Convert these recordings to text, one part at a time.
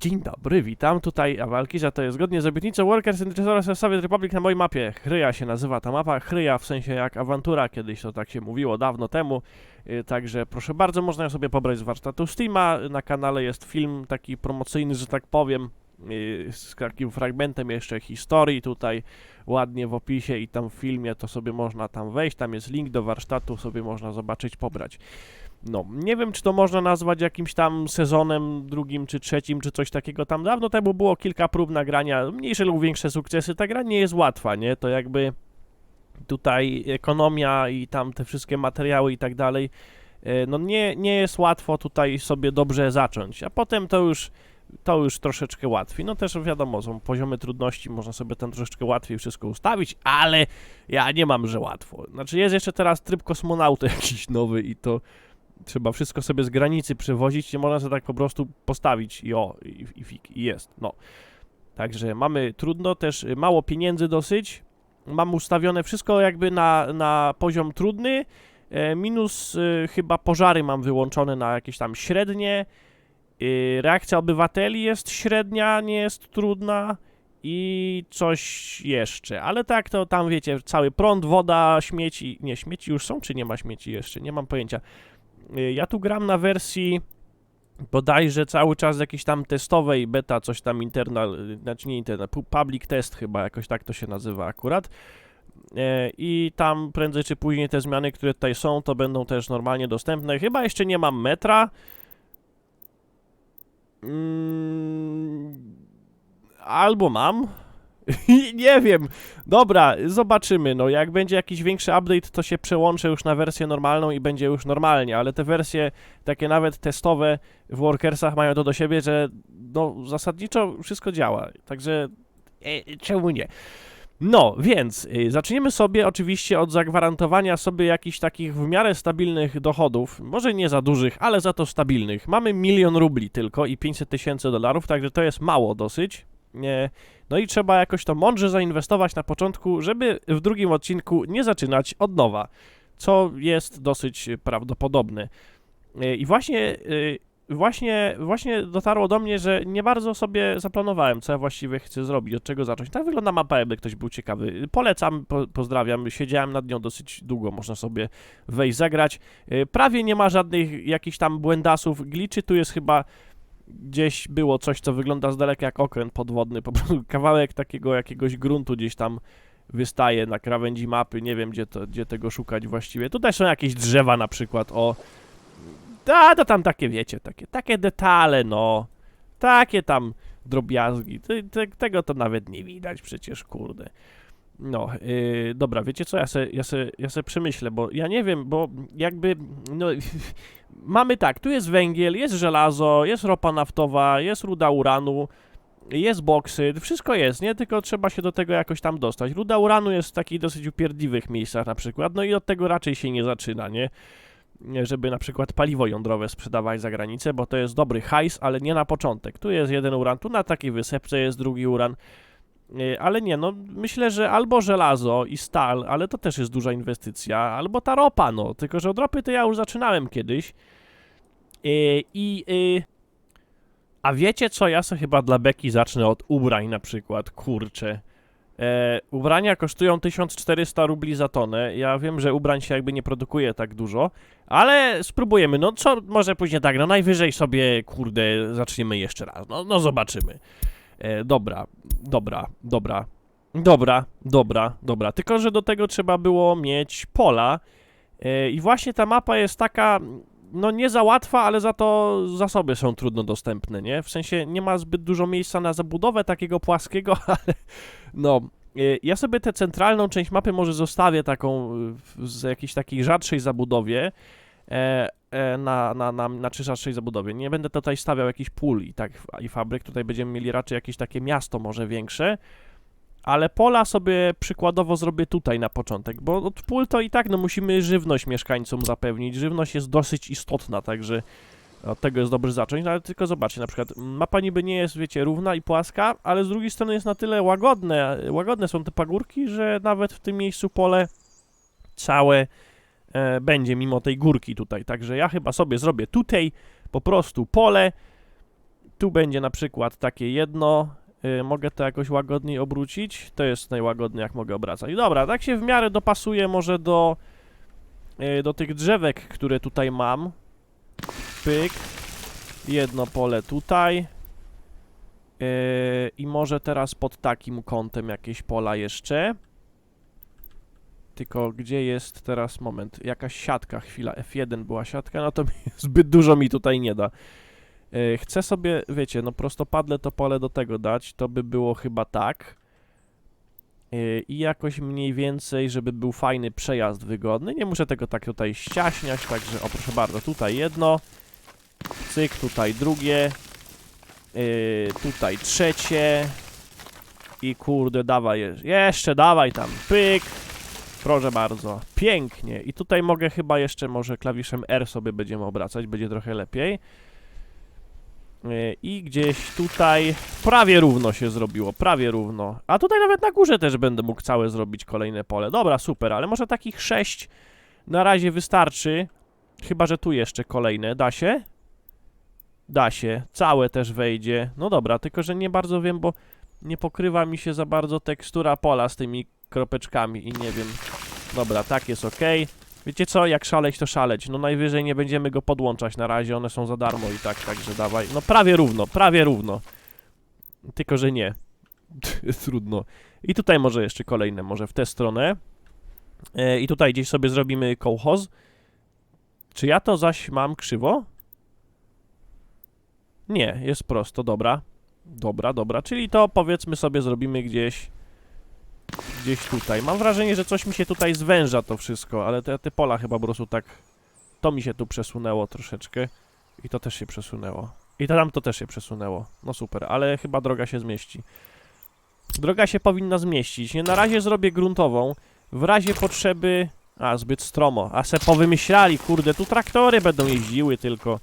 Dzień dobry, witam. Tutaj Awalkiza, to jest zgodnie z obietnicą Workers and Resources Soviet Republic na mojej mapie. Chryja się nazywa ta mapa. Chryja w sensie jak awantura, kiedyś to tak się mówiło dawno temu. Yy, Także proszę bardzo, można ją sobie pobrać z warsztatu Steama. Na kanale jest film taki promocyjny, że tak powiem, yy, z takim fragmentem jeszcze historii tutaj ładnie w opisie i tam w filmie to sobie można tam wejść. Tam jest link do warsztatu, sobie można zobaczyć, pobrać. No, nie wiem, czy to można nazwać jakimś tam sezonem drugim czy trzecim, czy coś takiego. Tam dawno temu było kilka prób nagrania, mniejsze lub większe sukcesy. Ta gra nie jest łatwa, nie? To jakby tutaj ekonomia i tam te wszystkie materiały i tak dalej. e, No nie, nie jest łatwo tutaj sobie dobrze zacząć, a potem to już to już troszeczkę łatwiej. No też wiadomo, są poziomy trudności, można sobie tam troszeczkę łatwiej wszystko ustawić, ale ja nie mam, że łatwo. Znaczy jest jeszcze teraz tryb kosmonauty jakiś nowy i to trzeba wszystko sobie z granicy przewozić, nie można sobie tak po prostu postawić i o, i, i, i jest, no. Także mamy trudno, też y, mało pieniędzy dosyć, mam ustawione wszystko jakby na, na poziom trudny, e, minus y, chyba pożary mam wyłączone na jakieś tam średnie, y, reakcja obywateli jest średnia, nie jest trudna i coś jeszcze, ale tak to tam wiecie, cały prąd, woda, śmieci, nie, śmieci już są, czy nie ma śmieci jeszcze, nie mam pojęcia. Y, Ja tu gram na wersji bodajże cały czas jakiejś tam testowej, beta, coś tam internal, y, znaczy nie internal, pu- public test chyba, jakoś tak to się nazywa akurat. E, I tam prędzej czy później te zmiany, które tutaj są, to będą też normalnie dostępne. Chyba jeszcze nie mam metra. Mm, albo mam. nie wiem. Dobra, zobaczymy. No, jak będzie jakiś większy update, to się przełączę już na wersję normalną i będzie już normalnie, ale te wersje takie nawet testowe w Workersach mają to do siebie, że no zasadniczo wszystko działa. Także e, czemu nie? No, więc y, zaczniemy sobie oczywiście od zagwarantowania sobie jakichś takich w miarę stabilnych dochodów. Może nie za dużych, ale za to stabilnych. Mamy milion rubli tylko i 500 tysięcy dolarów, także to jest mało dosyć. No i trzeba jakoś to mądrze zainwestować na początku, żeby w drugim odcinku nie zaczynać od nowa, co jest dosyć prawdopodobne. Y, I właśnie, y, właśnie, właśnie dotarło do mnie, że nie bardzo sobie zaplanowałem, co ja właściwie chcę zrobić, od czego zacząć. Tak wygląda mapa, jakby ktoś był ciekawy. Polecam, po, pozdrawiam, siedziałem nad nią dosyć długo, można sobie wejść, zagrać. Y, Prawie nie ma żadnych jakichś tam błędasów, gliczy, tu jest chyba gdzieś było coś, co wygląda z daleka jak okręt podwodny, po prostu kawałek takiego jakiegoś gruntu gdzieś tam wystaje na krawędzi mapy, nie wiem gdzie, to, gdzie tego szukać właściwie. Tutaj są jakieś drzewa na przykład, o. A, to tam takie, wiecie, takie, takie detale, no. Takie tam drobiazgi. Te, te, tego to nawet nie widać przecież, kurde. No, yy, dobra, wiecie co, ja se, ja, se, ja se przemyślę, bo ja nie wiem, bo jakby, no, mamy tak, tu jest węgiel, jest żelazo, jest ropa naftowa, jest ruda uranu, jest boksyt, wszystko jest, nie? Tylko trzeba się do tego jakoś tam dostać. Ruda uranu jest w takich dosyć upierdliwych miejscach na przykład, no i od tego raczej się nie zaczyna? Nie, Żeby na przykład paliwo jądrowe sprzedawać za granicę, bo to jest dobry hajs, ale nie na początek. Tu jest jeden uran, tu na takiej wysepce jest drugi uran. Yy, Ale nie, no myślę, że albo żelazo i stal, ale to też jest duża inwestycja, albo ta ropa, no. Tylko, że od ropy to ja już zaczynałem kiedyś. Yy, I. yy, a wiecie co? Ja sobie chyba dla beki zacznę od ubrań na przykład. Kurczę. E, ubrania kosztują 1400 rubli za tonę. Ja wiem, że ubrań się jakby nie produkuje tak dużo, ale spróbujemy. No co, może później tak, no najwyżej sobie, kurde, zaczniemy jeszcze raz. No, no zobaczymy. E, dobra, dobra, dobra, dobra, dobra, dobra. Tylko, że do tego trzeba było mieć pola. E, I właśnie ta mapa jest taka, no nie za łatwa, ale za to zasoby są trudno dostępne, nie? W sensie nie ma zbyt dużo miejsca na zabudowę takiego płaskiego, ale no. e, Ja sobie tę centralną część mapy może zostawię taką w- jakiejś takiej rzadszej zabudowie, na, na, na, na czy rzadszej zabudowie. Nie będę tutaj stawiał jakichś pól i tak i fabryk, tutaj będziemy mieli raczej jakieś takie miasto może większe, ale pola sobie przykładowo zrobię tutaj na początek, bo od pól to i tak no musimy żywność mieszkańcom zapewnić. Żywność jest dosyć istotna, także od tego jest dobrze zacząć, no ale tylko zobaczcie, na przykład mapa niby nie jest, wiecie, równa i płaska, ale z drugiej strony jest na tyle łagodne, łagodne są te pagórki, że nawet w tym miejscu pole całe e, będzie mimo tej górki tutaj. Także ja chyba sobie zrobię tutaj po prostu pole, Tu będzie na przykład takie jedno. Y, mogę to jakoś łagodniej obrócić? To jest najłagodniej, jak mogę obracać. Dobra, tak się w miarę dopasuje może do, y, do tych drzewek, które tutaj mam. Pyk. Jedno pole tutaj. Yy, I może teraz pod takim kątem jakieś pola jeszcze. Tylko gdzie jest teraz moment? Jakaś siatka, chwila. F1 była siatka, no to mi, zbyt dużo mi tutaj nie da. Yy, chcę sobie, wiecie, no prostopadle to pole do tego dać. To by było chyba tak. Yy, I jakoś mniej więcej, żeby był fajny przejazd wygodny. Nie muszę tego tak tutaj ściaśniać, także o proszę bardzo, tutaj jedno. Cyk, tutaj drugie. Yy, tutaj trzecie. I kurde, dawaj, je- jeszcze dawaj tam, pyk. Proszę bardzo, pięknie. I tutaj mogę chyba jeszcze, może klawiszem R sobie będziemy obracać, będzie trochę lepiej. Yy, I gdzieś tutaj prawie równo się zrobiło, prawie równo. A tutaj nawet na górze też będę mógł całe zrobić kolejne pole. Dobra, super, ale może takich sześć na razie wystarczy. Chyba, że tu jeszcze kolejne, da się? Da się, całe też wejdzie. No dobra, tylko że nie bardzo wiem, bo nie pokrywa mi się za bardzo tekstura pola z tymi kropeczkami i nie wiem. Dobra, tak jest ok. Wiecie co, jak szaleć to szaleć. No najwyżej nie będziemy go podłączać na razie, one są za darmo i tak, także dawaj. No prawie równo, prawie równo. Tylko, że nie. Trudno. I tutaj może jeszcze kolejne, może w tę stronę. E, I tutaj gdzieś sobie zrobimy kołchoz. Czy ja to zaś mam krzywo? Nie, jest prosto, dobra. Dobra, dobra, czyli to powiedzmy sobie zrobimy gdzieś gdzieś tutaj. Mam wrażenie, że coś mi się tutaj zwęża to wszystko, ale te, te pola chyba po prostu tak to mi się tu przesunęło troszeczkę i to też się przesunęło. I to tam to też się przesunęło. No super, ale chyba droga się zmieści. Droga się powinna zmieścić. Nie, na razie zrobię gruntową. W razie potrzeby... A, zbyt stromo. A se powymyślali, kurde, tu traktory będą jeździły tylko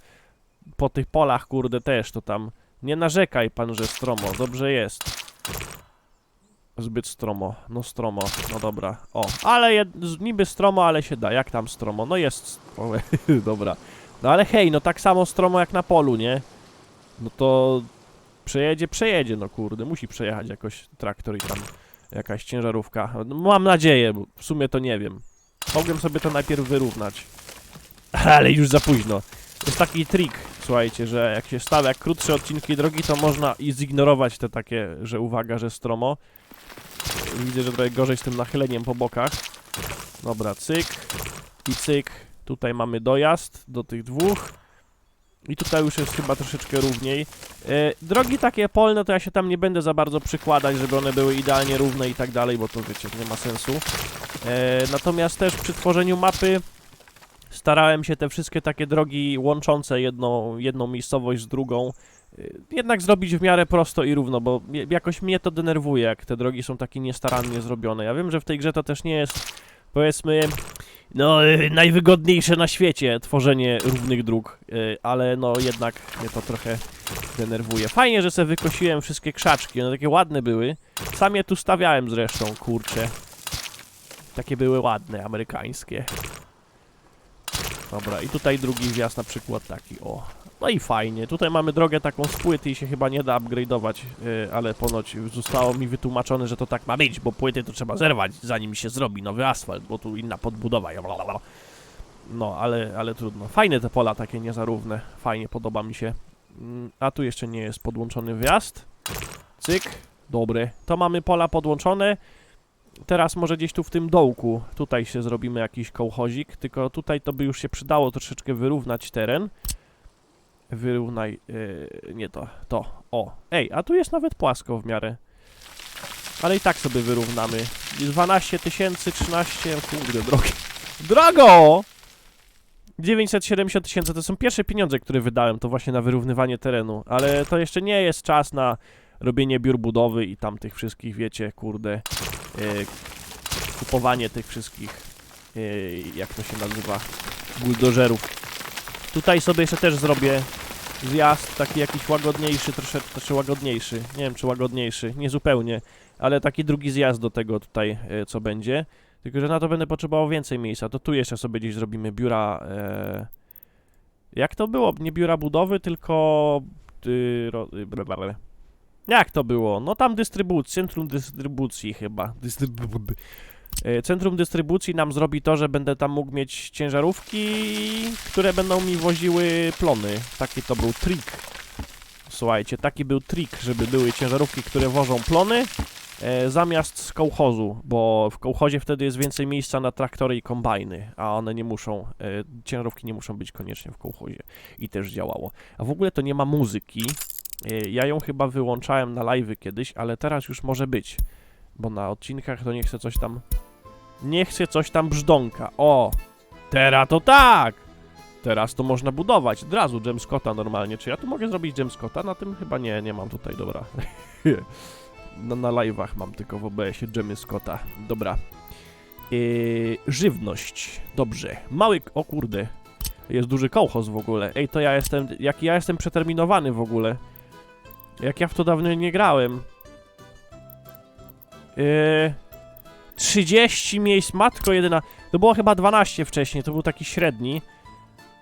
po tych polach, kurde, też to tam. Nie narzekaj pan, że stromo, dobrze jest. Zbyt stromo, no stromo, no dobra. O, ale jed, niby stromo, ale się da. Jak tam stromo? No jest. O, dobra. No ale hej, no tak samo stromo jak na polu, nie? No to przejedzie, przejedzie, no kurde, musi przejechać jakoś traktor i tam jakaś ciężarówka. No, mam nadzieję, bo w sumie to nie wiem. Mogłem sobie to najpierw wyrównać. Ale już za późno. Jest taki trik, słuchajcie, że jak się stawia krótsze odcinki drogi, to można i zignorować te takie, że uwaga, że stromo. Widzę, że trochę gorzej z tym nachyleniem po bokach. Dobra, cyk i cyk. Tutaj mamy dojazd do tych dwóch. I tutaj już jest chyba troszeczkę równiej. E, drogi takie polne, to ja się tam nie będę za bardzo przykładać, żeby one były idealnie równe i tak dalej, bo to wiecie, nie ma sensu. E, natomiast też przy tworzeniu mapy starałem się te wszystkie takie drogi łączące jedną, jedną miejscowość z drugą y, jednak zrobić w miarę prosto i równo, bo jakoś mnie to denerwuje, jak te drogi są takie niestarannie zrobione. Ja wiem, że w tej grze to też nie jest, powiedzmy, no, y, najwygodniejsze na świecie tworzenie równych dróg, y, ale no jednak mnie to trochę denerwuje. Fajnie, że sobie wykosiłem wszystkie krzaczki, one takie ładne były. Sam je tu stawiałem zresztą, kurczę. Takie były ładne, amerykańskie. Dobra, i tutaj drugi wjazd na przykład taki, o. No i fajnie, tutaj mamy drogę taką z płyty i się chyba nie da upgrade'ować, yy, ale ponoć zostało mi wytłumaczone, że to tak ma być, bo płyty to trzeba zerwać, zanim się zrobi nowy asfalt, bo tu inna podbudowa. blablabla. No, ale, ale trudno. Fajne te pola takie niezarówne, fajnie, podoba mi się. Mm, A tu jeszcze nie jest podłączony wjazd. Cyk, dobry. To mamy pola podłączone. Teraz może gdzieś tu w tym dołku, tutaj się zrobimy jakiś kołchozik, tylko tutaj to by już się przydało troszeczkę wyrównać teren. Wyrównaj, yy, nie to, to, o, ej, a tu jest nawet płasko w miarę. Ale i tak sobie wyrównamy. 12 tysięcy, 13, kurde, drogi. Drogo! 970 tysięcy to są pierwsze pieniądze, które wydałem, to właśnie na wyrównywanie terenu, ale to jeszcze nie jest czas na robienie biur budowy i tam tych wszystkich, wiecie, kurde, kupowanie tych wszystkich, yy, jak to się nazywa, buldożerów. Tutaj sobie jeszcze też zrobię zjazd taki jakiś łagodniejszy, troszeczkę, łagodniejszy, nie wiem czy łagodniejszy, nie zupełnie, ale taki drugi zjazd do tego tutaj, yy, co będzie. Tylko, że na to będę potrzebował więcej miejsca, to tu jeszcze sobie gdzieś zrobimy biura, e, jak to było? Nie biura budowy, tylko y, Jak to było? No tam dystrybucji, centrum dystrybucji chyba. Dystrybu y, Centrum dystrybucji nam zrobi to, że będę tam mógł mieć ciężarówki, które będą mi woziły plony. Taki to był trik. Słuchajcie, taki był trik, żeby były ciężarówki, które wożą plony, e, zamiast z kołchozu, bo w kołchozie wtedy jest więcej miejsca na traktory i kombajny, a one nie muszą, e, ciężarówki nie muszą być koniecznie w kołchozie i też działało. A w ogóle to nie ma muzyki, e, ja ją chyba wyłączałem na live'y kiedyś, ale teraz już może być, bo na odcinkach to nie chcę coś tam, nie chcę coś tam brzdąka, o, teraz to tak! Teraz to można budować od razu Jam Scotta normalnie. Czy ja tu mogę zrobić Jam Scotta? Na tym chyba nie, nie mam tutaj, dobra. na, na live'ach mam tylko w OBS-ie Jamie Scotta. Dobra. Yy, żywność. Dobrze. Mały... O kurde. Jest duży kołchoz w ogóle. Ej, to ja jestem... Jak ja jestem przeterminowany w ogóle. Jak ja w to dawno nie grałem. Yy, 30 miejsc, matko jedyna. To było chyba 12 wcześniej, to był taki średni.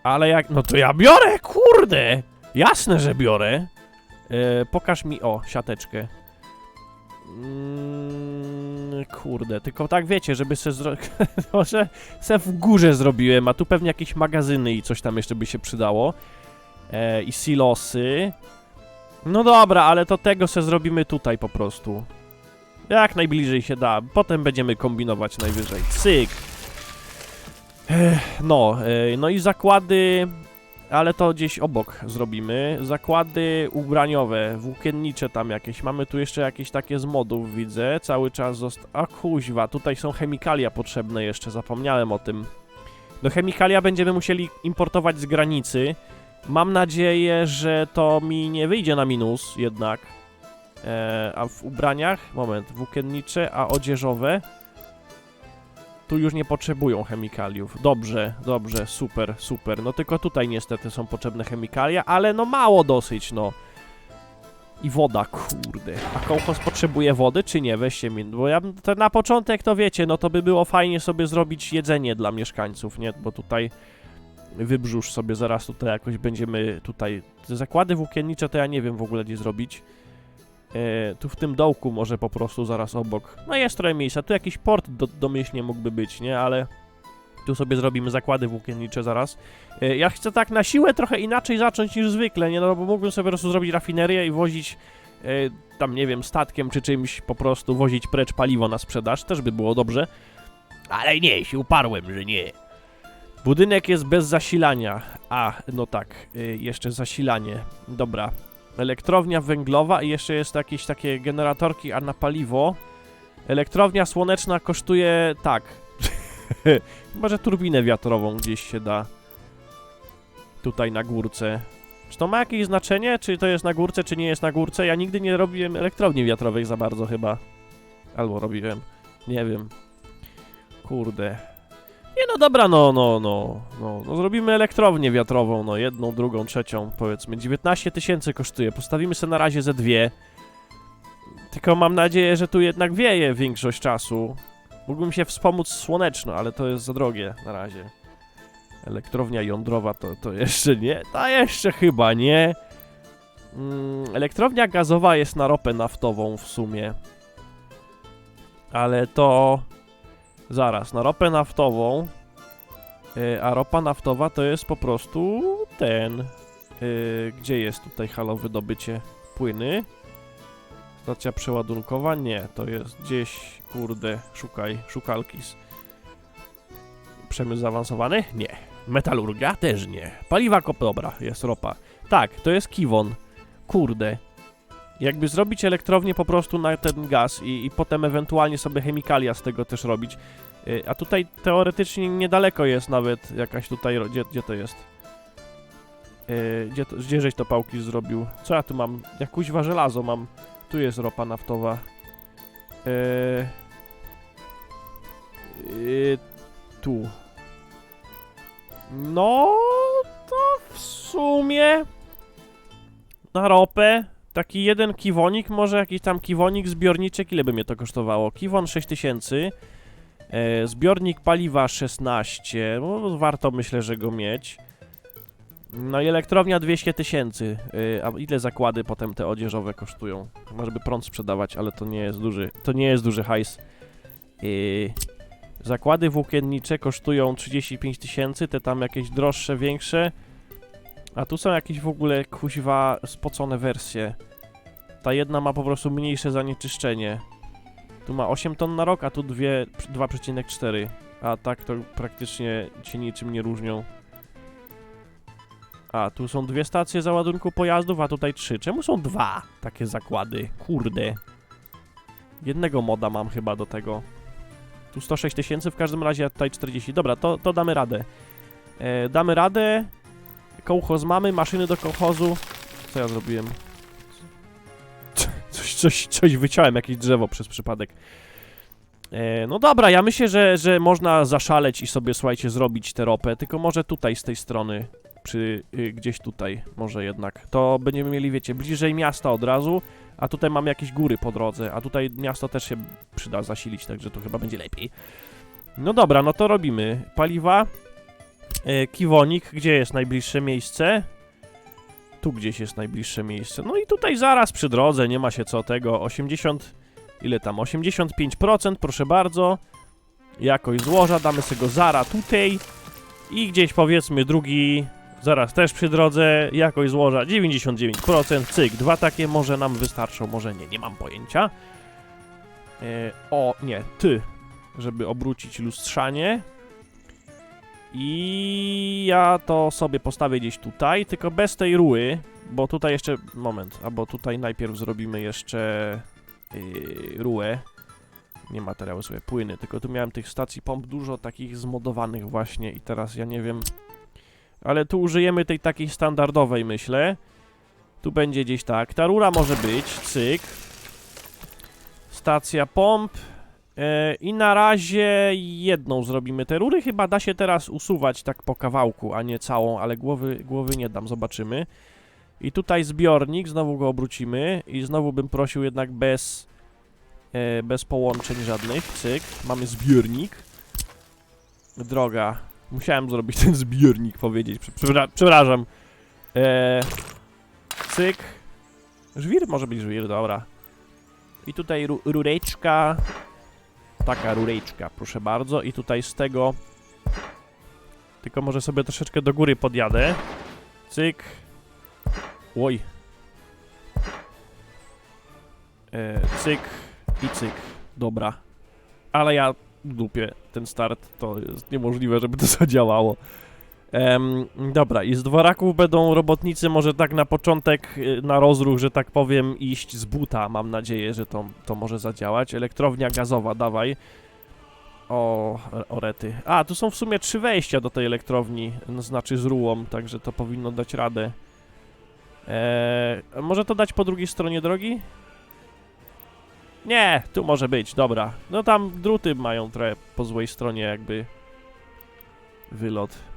Ale jak. No to ja biorę, kurde! Jasne, że biorę. E, pokaż mi, o, siateczkę. Mm, kurde, tylko tak wiecie, żeby se zro... Może se w górze zrobiłem, a tu pewnie jakieś magazyny i coś tam jeszcze by się przydało. E, I silosy. No dobra, ale to tego se zrobimy tutaj po prostu. Jak najbliżej się da. Potem będziemy kombinować najwyżej. Cyk. No, no i zakłady, ale to gdzieś obok zrobimy. Zakłady ubraniowe, włókiennicze tam jakieś. Mamy tu jeszcze jakieś takie z modów, widzę. Cały czas zosta... A kuźwa, tutaj są chemikalia potrzebne jeszcze, zapomniałem o tym. Do chemikalia będziemy musieli importować z granicy. Mam nadzieję, że to mi nie wyjdzie na minus jednak. E, a w ubraniach, moment, włókiennicze, a odzieżowe tu już nie potrzebują chemikaliów. Dobrze, dobrze, super, super. No tylko tutaj niestety są potrzebne chemikalia, ale no mało dosyć, no. I woda, kurde. A kołchos potrzebuje wody, czy nie? Weźcie mi, bo ja to na początek to wiecie, no to by było fajnie sobie zrobić jedzenie dla mieszkańców, nie? Bo tutaj wybrzusz sobie zaraz tutaj jakoś będziemy tutaj... Te zakłady włókiennicze to ja nie wiem w ogóle gdzie zrobić. E, tu w tym dołku może po prostu zaraz obok. No jest trochę miejsca. Tu jakiś port do, domyślnie mógłby być, nie? Ale tu sobie zrobimy zakłady włókiennicze zaraz. E, ja chcę tak na siłę trochę inaczej zacząć niż zwykle, nie? No bo mógłbym sobie po prostu zrobić rafinerię i wozić e, tam, nie wiem, statkiem czy czymś po prostu wozić precz paliwo na sprzedaż. Też by było dobrze. Ale nie, się uparłem, że nie. Budynek jest bez zasilania. A, no tak, y, jeszcze zasilanie. Dobra. Elektrownia węglowa i jeszcze jest jakieś takie generatorki, a na paliwo. Elektrownia słoneczna kosztuje tak. Może turbinę wiatrową gdzieś się da. Tutaj na górce. Czy to ma jakieś znaczenie? Czy to jest na górce, czy nie jest na górce? Ja nigdy nie robiłem elektrowni wiatrowej za bardzo chyba. Albo robiłem. Nie wiem. Kurde. Nie no dobra, no, no, no, no, no zrobimy elektrownię wiatrową, no jedną, drugą, trzecią, powiedzmy. 19 tysięcy kosztuje, postawimy sobie na razie ze dwie. Tylko mam nadzieję, że tu jednak wieje większość czasu. Mógłbym się wspomóc słoneczno, ale to jest za drogie na razie. Elektrownia jądrowa to, to jeszcze nie, to jeszcze chyba nie. Mm, elektrownia gazowa jest na ropę naftową w sumie. Ale to... Zaraz, na ropę naftową. y, a ropa naftowa to jest po prostu ten. y, gdzie jest tutaj halo wydobycie płyny? Stacja przeładunkowa? Nie, to jest gdzieś, kurde, szukaj, szukalkis. Przemysł zaawansowany? Nie. Metalurgia? Też nie. Paliwa kop, dobra, jest ropa. Tak, to jest kiwon. Kurde. Jakby zrobić elektrownię po prostu na ten gaz i, i potem ewentualnie sobie chemikalia z tego też robić. Y, A tutaj teoretycznie niedaleko jest nawet jakaś tutaj, gdzie, gdzie to jest? Y, Gdzie, to, gdzie żeś to pałki zrobił? Co ja tu mam? Jak kuźwa żelazo mam. Tu jest ropa naftowa. Y, y, Tu. No, to w sumie na ropę taki jeden kiwonik, może jakiś tam kiwonik, zbiorniczek, ile by mnie to kosztowało? Kiwon 6000, e, zbiornik paliwa 16, no, warto myślę, że go mieć. No i elektrownia 200 tysięcy. Yy, a ile zakłady potem te odzieżowe kosztują? Chyba żeby prąd sprzedawać, ale to nie jest duży, to nie jest duży hajs. Yy, zakłady włókiennicze kosztują 35 tysięcy, te tam jakieś droższe, większe. A tu są jakieś w ogóle kuźwa spocone wersje. Ta jedna ma po prostu mniejsze zanieczyszczenie. Tu ma 8 ton na rok, a tu dwie- 2,4. A tak to praktycznie się niczym nie różnią. A, tu są dwie stacje załadunku pojazdów, a tutaj trzy. Czemu są dwa takie zakłady? Kurde. Jednego moda mam chyba do tego. Tu 106 tysięcy, w każdym razie a tutaj 40. Dobra, to, to damy radę. E, damy radę. Kołchoz mamy, maszyny do kołchozu. Co ja zrobiłem? Coś, coś, coś wyciąłem, jakieś drzewo przez przypadek. E, no dobra, ja myślę, że, że można zaszaleć i sobie, słuchajcie, zrobić tę ropę, tylko może tutaj z tej strony, przy y, gdzieś tutaj, może jednak. To będziemy mieli, wiecie, bliżej miasta od razu, a tutaj mamy jakieś góry po drodze, a tutaj miasto też się przyda zasilić, także to chyba będzie lepiej. No dobra, no to robimy. Paliwa, kiwonik, gdzie jest najbliższe miejsce? Tu gdzieś jest najbliższe miejsce. No i tutaj zaraz przy drodze, nie ma się co tego. 80, ile tam? 85%, proszę bardzo. Jakość złoża, damy sobie go zara tutaj. I gdzieś powiedzmy drugi, zaraz też przy drodze, jakość złoża 99%, cyk, dwa takie może nam wystarczą, może nie, nie mam pojęcia. E, o, nie, ty, żeby obrócić lustrzanie. I ja to sobie postawię gdzieś tutaj, tylko bez tej ruły, bo tutaj jeszcze, moment, albo tutaj najpierw zrobimy jeszcze yy. Nie materiały sobie, płyny, tylko tu miałem tych stacji pomp dużo takich zmodowanych właśnie i teraz ja nie wiem, ale tu użyjemy tej takiej standardowej, myślę. Tu będzie gdzieś tak, ta rura może być, cyk. Stacja pomp, I na razie jedną zrobimy. Te rury chyba da się teraz usuwać tak po kawałku, a nie całą, ale głowy, głowy nie dam, zobaczymy. I tutaj zbiornik, znowu go obrócimy i znowu bym prosił jednak bez, e, bez połączeń żadnych. Cyk, mamy zbiornik. Droga, musiałem zrobić ten zbiornik, powiedzieć, Prze- przepra- przepraszam. E, cyk. Żwir? Może być żwir, dobra. I tutaj ru rureczka. Taka rureczka, proszę bardzo. I tutaj z tego... Tylko może sobie troszeczkę do góry podjadę. Cyk. Oj. E, cyk i cyk. Dobra. Ale ja w dupie ten start. To jest niemożliwe, żeby to zadziałało. Dobra, i z dworaków będą robotnicy może tak na początek, y, na rozruch, że tak powiem, iść z buta. Mam nadzieję, że to, to może zadziałać. Elektrownia gazowa, dawaj. O, o rety. A, tu są w sumie trzy wejścia do tej elektrowni, n- znaczy z rułą, także to powinno dać radę. Eee, może to dać po drugiej stronie drogi? Nie, tu może być, dobra. No tam druty mają trochę po złej stronie jakby wylot.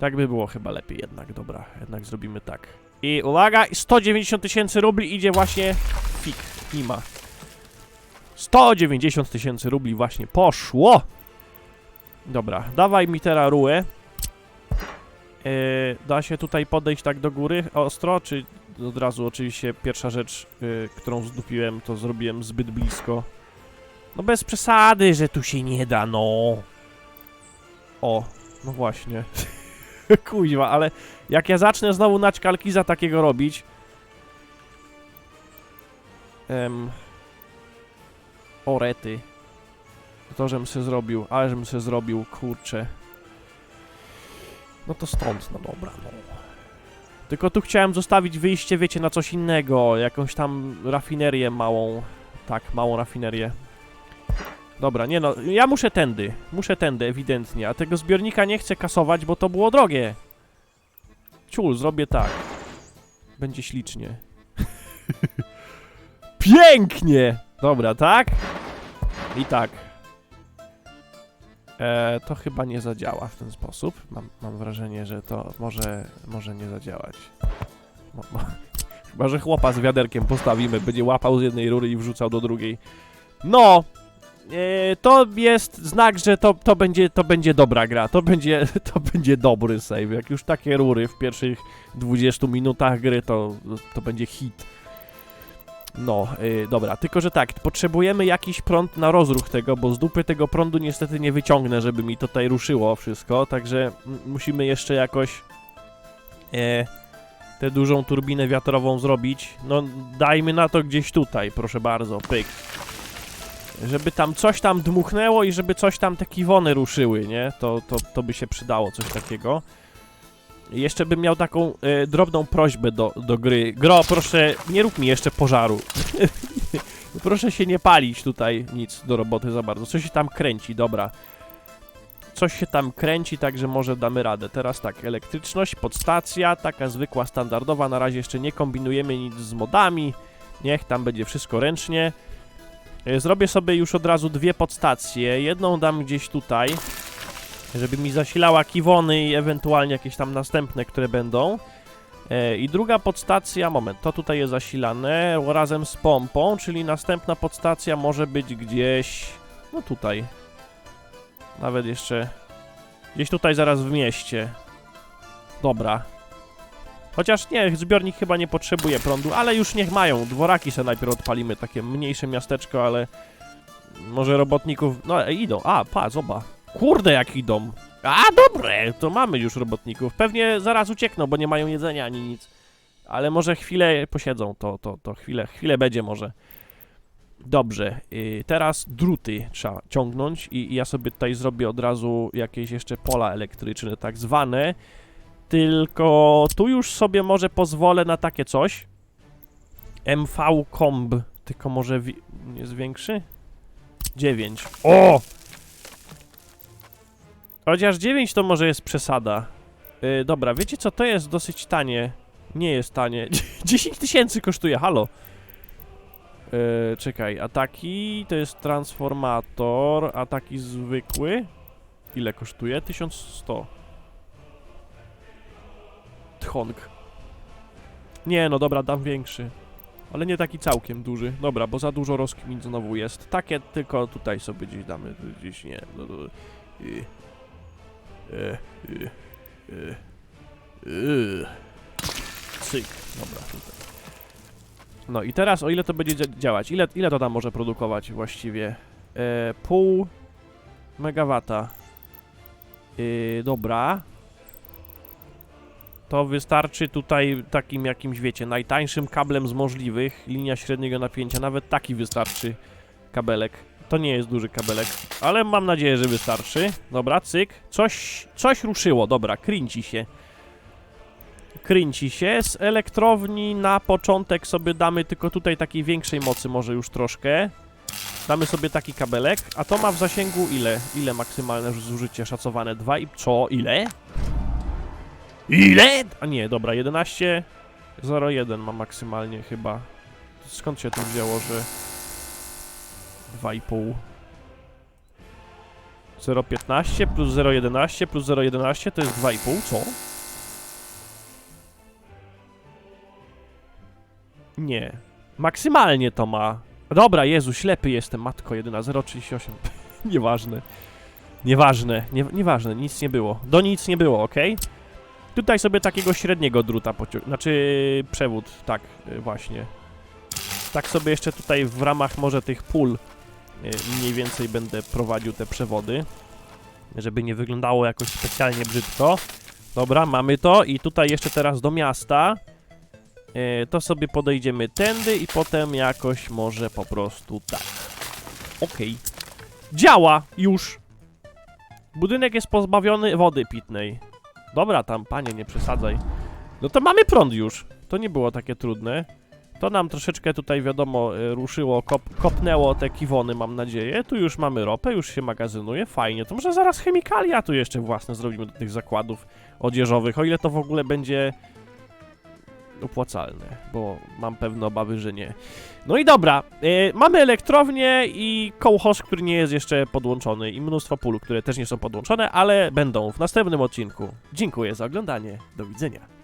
Tak by było chyba lepiej jednak, dobra, jednak zrobimy tak. I uwaga, 190 tysięcy rubli idzie właśnie fik, nie ma. 190 tysięcy rubli właśnie poszło! Dobra, dawaj mi teraz rułę. Yy, da się tutaj podejść tak do góry ostro, czy od razu oczywiście pierwsza rzecz, yy, którą zdupiłem, to zrobiłem zbyt blisko. No bez przesady, że tu się nie da, no. O, no właśnie. Kuźwa, ale jak ja zacznę znowu naćkalki za takiego robić... Em, o rety. To, żem se zrobił, ale żem se zrobił, kurczę. No to stąd, no dobra, no. Tylko tu chciałem zostawić wyjście, wiecie, na coś innego, jakąś tam rafinerię małą. Tak, małą rafinerię. Dobra, nie no, ja muszę tędy, muszę tędy, ewidentnie, a tego zbiornika nie chcę kasować, bo to było drogie. Ciul, zrobię tak. Będzie ślicznie. Pięknie! Dobra, tak? I tak. E, to chyba nie zadziała w ten sposób. Mam, mam wrażenie, że to może, może nie zadziałać. Mo, mo, chyba, że chłopa z wiaderkiem postawimy, będzie łapał z jednej rury i wrzucał do drugiej. No! E, to jest znak, że to, to, będzie, to będzie dobra gra, to będzie, to będzie dobry save. Jak już takie rury w pierwszych 20 minutach gry, to, to będzie hit. No, y, dobra, tylko że tak, potrzebujemy jakiś prąd na rozruch tego, bo z dupy tego prądu niestety nie wyciągnę, żeby mi tutaj ruszyło wszystko, także musimy jeszcze jakoś e, tę dużą turbinę wiatrową zrobić. No, dajmy na to gdzieś tutaj, proszę bardzo, pyk. Żeby tam coś tam dmuchnęło i żeby coś tam te kiwony ruszyły, nie? To, to, to by się przydało coś takiego. Jeszcze bym miał taką e, drobną prośbę do, do gry. Gro, proszę, nie rób mi jeszcze pożaru. proszę się nie palić tutaj nic do roboty za bardzo. Coś się tam kręci, dobra. Coś się tam kręci, także może damy radę. Teraz tak, elektryczność, podstacja, taka zwykła, standardowa. Na razie jeszcze nie kombinujemy nic z modami. Niech tam będzie wszystko ręcznie. E, Zrobię sobie już od razu dwie podstacje. Jedną dam gdzieś tutaj, żeby mi zasilała kiwony i ewentualnie jakieś tam następne, które będą. E, I druga podstacja, moment, to tutaj jest zasilane razem z pompą, czyli następna podstacja może być gdzieś, no tutaj. Nawet jeszcze, gdzieś tutaj zaraz w mieście. Dobra. Chociaż nie, zbiornik chyba nie potrzebuje prądu, ale już niech mają. Dworaki se najpierw odpalimy, takie mniejsze miasteczko, ale może robotników, no e, idą. A, pa, zoba. Kurde, jak idą. A, dobre, to mamy już robotników. Pewnie zaraz uciekną, bo nie mają jedzenia ani nic. Ale może chwilę posiedzą, to, to, to chwilę, chwilę będzie może. Dobrze, yy, teraz druty trzeba ciągnąć i, i ja sobie tutaj zrobię od razu jakieś jeszcze pola elektryczne, tak zwane. Tylko tu już sobie może pozwolę na takie coś. MV Comb, tylko może jest większy? 9. O! Chociaż 9 to może jest przesada. Yy, dobra, wiecie co, to jest dosyć tanie. Nie jest tanie. 10 tysięcy kosztuje, halo. Yy, czekaj, ataki to jest transformator, ataki zwykły. Ile kosztuje? 1100. Tchong. Nie, no dobra, dam większy. Ale nie taki całkiem duży. Dobra, bo za dużo rozkmin znowu jest. Takie tylko tutaj sobie gdzieś damy. Gdzieś nie. No, no, y, y. Cyk. Dobra, tutaj. No i teraz o ile to będzie dzia- działać? Ile, ile to tam może produkować właściwie? E, pół megawata. Yy, dobra. To wystarczy tutaj takim jakimś, wiecie, najtańszym kablem z możliwych, linia średniego napięcia, nawet taki wystarczy kabelek. To nie jest duży kabelek, ale mam nadzieję, że wystarczy. Dobra, cyk. Coś, coś ruszyło, dobra, kręci się. Kręci się. Z elektrowni na początek sobie damy tylko tutaj takiej większej mocy, może już troszkę. Damy sobie taki kabelek, a to ma w zasięgu ile? Ile maksymalne zużycie szacowane? 2 i... co? Ile? Ile? A nie, dobra, 11.01 ma maksymalnie chyba. Skąd się to wzięło, że 2,5 0,15 plus 0,11 plus 0,11 to jest 2,5, co? Nie. Maksymalnie to ma. Dobra, Jezu, ślepy jestem, matko jedyna, 0,38. Nieważne. Nieważne, nie, nieważne, nic nie było. Do nic nie było, ok? Tutaj sobie takiego średniego druta pociąg... Znaczy przewód, tak, y, właśnie. Tak sobie jeszcze tutaj w ramach może tych pól y, mniej więcej będę prowadził te przewody. Żeby nie wyglądało jakoś specjalnie brzydko. Dobra, mamy to i tutaj jeszcze teraz do miasta. Y, To sobie podejdziemy tędy i potem jakoś może po prostu tak. Okej. Działa już! Budynek jest pozbawiony wody pitnej. Dobra tam, panie, nie przesadzaj. No to mamy prąd już. To nie było takie trudne. To nam troszeczkę tutaj, wiadomo, y, ruszyło, kop, kopnęło te kiwony, mam nadzieję. Tu już mamy ropę, już się magazynuje, fajnie. To może zaraz chemikalia tu jeszcze własne zrobimy do tych zakładów odzieżowych, o ile to w ogóle będzie opłacalne, bo mam pewne obawy, że nie. No i dobra, y, mamy elektrownię i kołchoz, który nie jest jeszcze podłączony i mnóstwo pól, które też nie są podłączone, ale będą w następnym odcinku. Dziękuję za oglądanie, do widzenia.